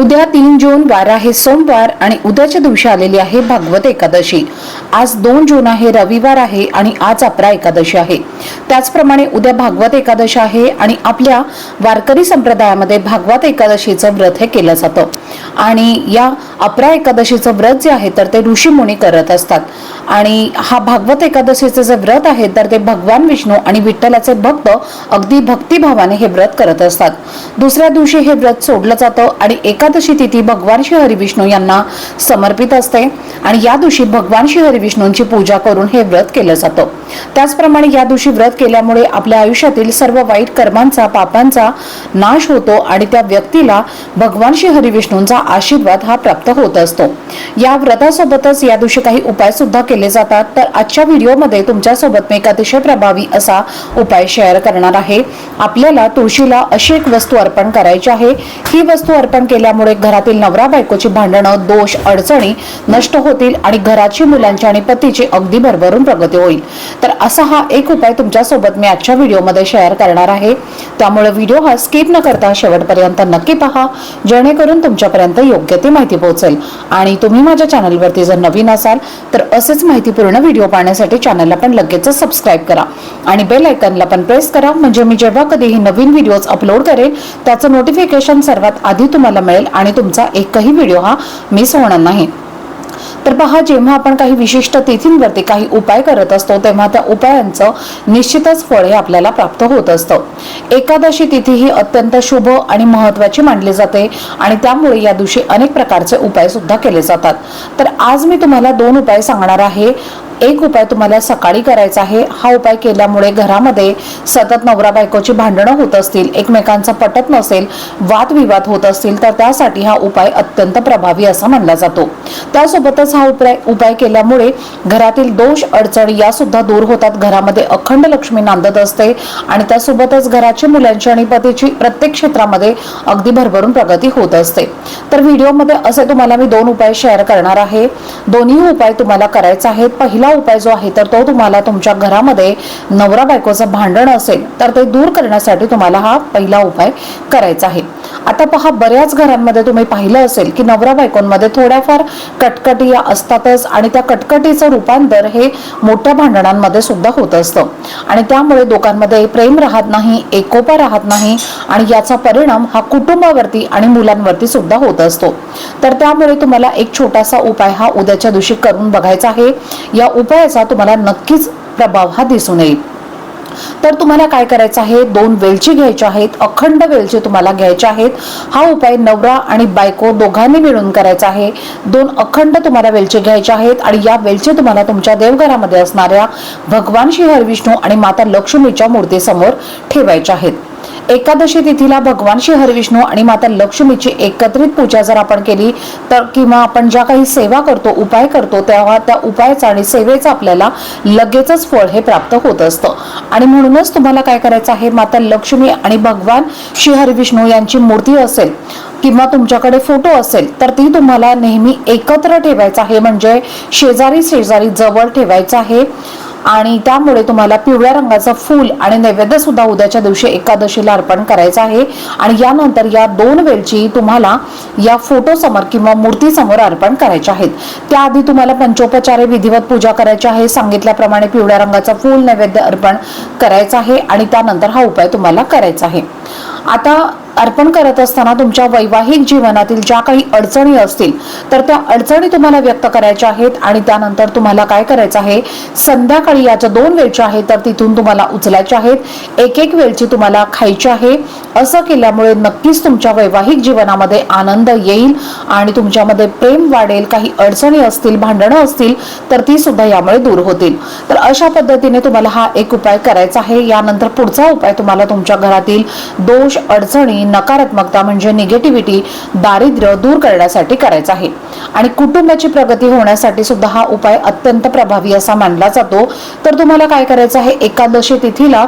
उद्या तीन जून वार आहे सोमवार आणि उद्याच्या दिवशी आलेली आहे भागवत एकादशी. आज दोन जून आहे रविवार आहे आणि आज अपरा एकादशी आहे. त्याचप्रमाणे उद्या भागवत एकादशी आहे आणि आपल्या वारकरी संप्रदायामध्ये भागवत एकादशीचं व्रत हे केलं जातं. आणि या अपरा एकादशीचं व्रत जे आहे तर ते ऋषीमुनी करत असतात. आणि हा भागवत एकादशीचं जे व्रत आहे तर ते भगवान विष्णू आणि विठ्ठलाचे भक्त अगदी भक्तिभावाने हे व्रत करत असतात. दुसऱ्या दिवशी हे व्रत सोडलं जातं आणि एका एकादशी तिथी भगवान श्री हरिविष्णू यांना समर्पित असते. आणि या दिवशी भगवान श्री हरिविष्णूंची पूजा करून हे व्रत केलं जातं. त्याचप्रमाणे या दिवशी व्रत केल्यामुळे आपल्या आयुष्यातील सर्व वाईट कर्मांचा पापांचा नाश होतो आणि त्या व्यक्तीला भगवान श्री हरिविष्णूंचा आशीर्वाद हा प्राप्त होत असतो. या व्रतासोबतच या दिवशी काही उपाय सुद्धा केले जातात. तर आजच्या व्हिडिओमध्ये तुमच्यासोबत मी एक अतिशय प्रभावी असा उपाय शेअर करणार आहे. आपल्याला तुळशीला अशी एक वस्तू अर्पण करायची आहे. ही वस्तू अर्पण केल्यामुळे घरातील नवरा बायकोची भांडणं दोष अडचणी नष्ट होतील आणि घराची मुलांची आणि पतीची अगदी भरभरून प्रगती होईल. तर असा हा एक उपाय तुमच्यासोबत मी आजच्या व्हिडिओमध्ये शेअर करणार आहे. त्यामुळे व्हिडिओ हा स्किप न करता शेवटपर्यंत नक्की पहा. जेणेकरून तुमच्यापर्यंत योग्य ती माहिती पोहोचेल. आणि तुम्ही माझ्या चॅनलवरती जर नवीन असाल तर असेच माहितीपूर्ण व्हिडिओ पाहण्यासाठी चॅनलला पण लगेच सबस्क्राईब करा. आणि बेल आयकनला पण प्रेस करा. म्हणजे मी जेव्हा कधीही नवीन व्हिडिओज अपलोड करेल त्याचं नोटिफिकेशन सर्वात आधी तुम्हाला मिळेल. आणि तुमचा एकही व्हिडिओ हा मिस होणार नाही. तर पहा जेव्हा आपण काही विशिष्ट तिथींवरती काही उपाय करत असतो तेव्हा त्या उपायांचं निश्चितच फळ हे आपल्याला प्राप्त होत असतं. एकादशी तिथी ही अत्यंत शुभ आणि महत्वाची मानली जाते आणि त्यामुळे या दिवशी अनेक प्रकारचे उपाय सुद्धा केले जातात. तर आज मी तुम्हाला दोन उपाय सांगणार आहे. एक उपाय तुम्हाला सकाळी करायचा आहे. हा उपाय केल्यामुळे घरामध्ये सतत नवरा बायकोची भांडणं होत असतील एकमेकांचा पटत नसेल वादविवाद होत असतील तर त्यासाठी हा उपाय अत्यंत प्रभावी असा मानला जातो. त्यासोबतच हा उपाय उपाय केल्यामुळे घरातील दोष अडचण या सुद्धा दूर होतात. घरामध्ये अखंड लक्ष्मी नांदत असते आणि त्यासोबतच घराची मुलांची आणि पतीची प्रत्येक क्षेत्रामध्ये अगदी भरभरून प्रगती होत असते. तर व्हिडिओमध्ये असे तुम्हाला मी दोन उपाय शेअर करणार आहे. दोन्ही उपाय तुम्हाला करायचे आहेत. पहिला उपाय जो आहे तर तो तुम्हाला तुमच्या घरामध्ये नवरा बायकोचं भांडण असेल तर ते दूर करण्यासाठी तुम्हाला हा पहिला उपाय करायचा आहे. आता पहा बऱ्याच घरांमध्ये तुम्ही पाहिलं असेल की नवरा बायकोंमध्ये थोड्याफार कटकटी या असतातच आणि त्या कटकटीचं रूपांतर हे मोठ्या भांडणांमध्ये सुद्धा होत असतं. आणि त्यामुळे दोघांमध्ये प्रेम राहत नाही एकोपा राहत नाही आणि याचा परिणाम हा कुटुंबावरती आणि मुलांवरती सुद्धा होत असतो. तर त्यामुळे तुम्हाला एक छोटासा उपाय हा उद्याच्या दिवशी करून बघायचा आहे. या उपायाचा तुम्हाला नक्कीच प्रभाव हा दिसून येईल. तर तुम्हाला काय करायचं आहे? दोन वेलची घ्यायच्या आहेत अखंड वेलची तुम्हाला घ्यायच्या आहेत. हा उपाय नवरा आणि बायको दोघांनी मिळून करायचा आहे. दोन अखंड तुम्हाला वेलची घ्यायच्या आहेत आणि या वेलची तुम्हाला तुमच्या देवघरामध्ये असणाऱ्या भगवान श्री हरविष्णू आणि माता लक्ष्मीच्या मूर्तीसमोर ठेवायच्या आहेत. एकादशी तिथीला भगवान श्री हरिविष्णू आणि माता लक्ष्मीची एकत्रित पूजा जर आपण केली तर किंवा आपण ज्या काही सेवा करतो उपाय करतो तेव्हा त्या उपायाचा आणि सेवेचं आपल्याला लगेचच फळ हे प्राप्त होत असतं. आणि म्हणूनच तुम्हाला काय करायचं आहे माता लक्ष्मी आणि भगवान श्री हरिविष्णू यांची मूर्ती असेल किंवा तुमच्याकडे फोटो असेल तर ती तुम्हाला नेहमी एकत्र ठेवायचं आहे. म्हणजे शेजारी शेजारी जवळ ठेवायचं आहे. आणि त्यामुळे तुम्हाला पिवळ्या रंगाचं फूल आणि नैवेद्य सुद्धा उद्याच्या दिवशी एकादशीला अर्पण करायचं आहे. आणि यानंतर या दोन वेळची तुम्हाला या फोटो समोर किंवा मूर्ती समोर अर्पण करायच्या आहेत. त्याआधी तुम्हाला पंचोपचारे विधिवत पूजा करायची आहे. सांगितल्याप्रमाणे पिवळ्या रंगाचं फूल नैवेद्य अर्पण करायचं आहे आणि त्यानंतर हा उपाय तुम्हाला करायचा आहे. आता अर्पण करत असताना तुमच्या वैवाहिक जीवनातील ज्या काही अडचणी असतील तर त्या अडचणी तुम्हाला व्यक्त करायच्या आहेत आणि त्यानंतर तुम्हाला काय करायचं आहे? संध्याकाळी याच्या दोन वेळच्या आहेत तर तिथून तुम्हाला उचलायच्या आहेत. एक एक वेळची तुम्हाला खायची आहे. असं केल्यामुळे नक्कीच तुमच्या वैवाहिक जीवनामध्ये आनंद येईल आणि तुमच्यामध्ये प्रेम वाढेल काही अडचणी असतील भांडणं असतील तर ती सुद्धा यामुळे दूर होतील. तर अशा पद्धतीने तुम्हाला हा एक उपाय करायचा आहे. यानंतर पुढचा उपाय तुम्हाला तुमच्या घरातील दोष अडचणी नकारात्मकता म्हणजे निगेटिव्हिटी दारिद्र्य दूर करण्यासाठी करायचा आहे. आणि कुटुंबाची प्रगती होण्यासाठी सुद्धा हा उपाय अत्यंत प्रभावी असा मानला जातो. तर तुम्हाला काय करायचं आहे? एकादशी तिथीला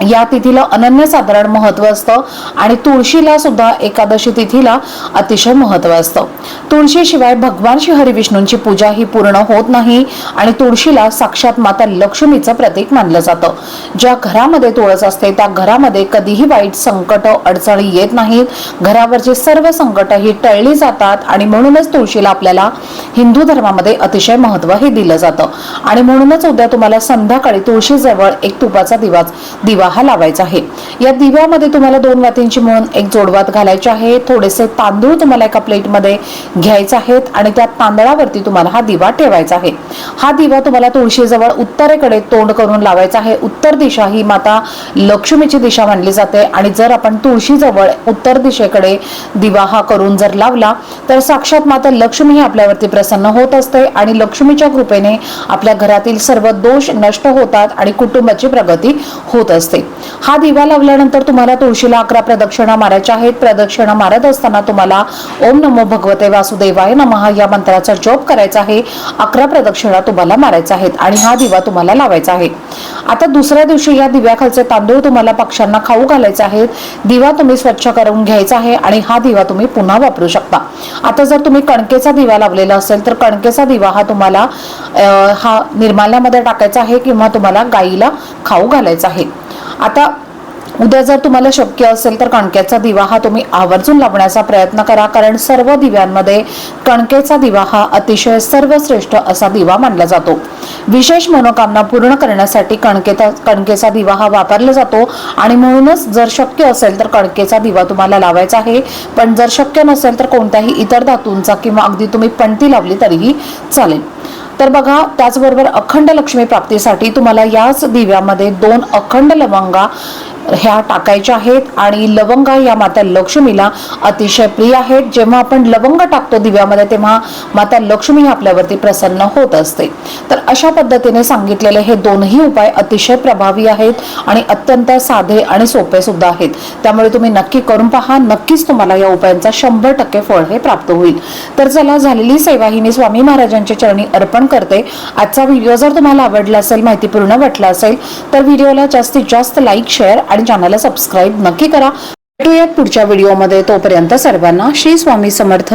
या तिथीला अनन्यसाधारण महत्त्व असतं आणि तुळशीला सुद्धा एकादशी तिथीला अतिशय महत्त्व असतं. तुळशीशिवाय भगवान श्री हरिविष्णूंची पूजा ही पूर्ण होत नाही आणि तुळशीला साक्षात माता लक्ष्मीचं प्रतीक मानलं जातं. ज्या घरामध्ये तुळस असते त्या घरामध्ये कधीही वाईट संकट अडचणी येत नाहीत. घरावरची सर्व संकट ही टळली जातात आणि म्हणूनच तुळशीला आपल्याला हिंदू धर्मामध्ये अतिशय महत्त्व हे दिलं जातं. आणि म्हणूनच उद्या तुम्हाला संध्याकाळी तुळशीजवळ एक तुपाचा दिवा दिवा हा लावायचा आहे. या दिव्यामध्ये तुम्हाला दोन वातींची म्हणून एक जोडवात घालायची आहे. थोडेसे तांदूळ तुम्हाला एका प्लेटमध्ये घ्यायचे आहेत आणि त्या तांदळावरती तुम्हाला हा दिवा ठेवायचा आहे. हा दिवा तुम्हाला तुळशीजवळ उत्तरेकडे तोंड करून लावायचा आहे. उत्तर दिशा ही माता लक्ष्मीची दिशा मानली जाते आणि जर आपण तुळशीजवळ उत्तर दिशेकडे दिवा हा करून जर लावला तर साक्षात माता लक्ष्मी ही आपल्यावरती प्रसन्न होत असते आणि लक्ष्मीच्या कृपेने आपल्या घरातील सर्व दोष नष्ट होतात आणि कुटुंबाची प्रगती होत असते. हा दिवा लावल्यानंतर तुम्हाला तुळशीला अकरा प्रदक्षिणा मारायच्या आहेत. प्रदक्षिणा मारत असताना तुम्हाला ओम नमो भगवते वासुदेवाय नमः या मंत्राचा जप करायचा आहे. अकरा प्रदक्षिणा तुम्हाला मारायचा आहेत आणि हा दिवा तुम्हाला लावायचा आहे. आता दुसऱ्या दिवशी या दिव्याखालचे तांदूळ तुम्हाला पक्ष्यांना खाऊ घालायचे आहेत. दिवा तुम्ही स्वच्छ करून घ्यायचा आहे आणि हा दिवा तुम्ही पुन्हा वापरू शकता. आता जर तुम्ही कणकेचा दिवा लावलेला असेल तर कणकेचा दिवा हा तुम्हाला हा निर्माल्यामध्ये टाकायचा आहे किंवा तुम्हाला गाईला खाऊ घालायचा आहे. आता उद्या जर तुम्हाला शक्य असेल तर कणकेचा दिवा हा तुम्ही आवर्जून लावण्याचा प्रयत्न करा कारण सर्व दिव्यांमध्ये कणकेचा दिवा हा अतिशय सर्वश्रेष्ठ असा दिवा मानला जातो. विशेष मनोकामना पूर्ण करण्यासाठी कणकेचा कणकेचा दिवा हा वापरला जातो आणि म्हणूनच जर शक्य असेल तर कणकेचा दिवा तुम्हाला लावायचा आहे. पण जर शक्य नसेल तर कोणत्याही इतर धातूंचा किंवा अगदी तुम्ही पणती लावली तरीही चालेल. तर बघा त्याचबरोबर अखंड लक्ष्मी प्राप्तीसाठी तुम्हाला याच दिव्यामध्ये दोन अखंड लवंगा ह्या टाकायच्या आहेत आणि लवंगा या माता लक्ष्मीला अतिशय प्रिय आहेत. जेव्हा आपण लवंग टाकतो दिव्यामध्ये तेव्हा माता लक्ष्मी आपल्यावरती प्रसन्न होत असते. तर अशा पद्धतीने सांगितलेले हे दोनही उपाय अतिशय प्रभावी आहेत आणि अत्यंत साधे आणि सोपे सुद्धा आहेत. त्यामुळे तुम्ही नक्की करून पहा. नक्कीच तुम्हाला या उपायांचा शंभर टक्के फळ हे प्राप्त होईल. तर चला झालेली सेवा ही मी स्वामी महाराजांच्या चरणी अर्पण करते. आजचा व्हिडिओ जर तुम्हाला आवडला असेल माहितीपूर्ण वाटला असेल तर व्हिडिओला जास्तीत जास्त लाईक शेअर आणि चॅनलला सबस्क्राईब नक्की करा. भेटूयात पुढच्या व्हिडिओमध्ये. तोपर्यंत सर्वांना श्री स्वामी समर्थ.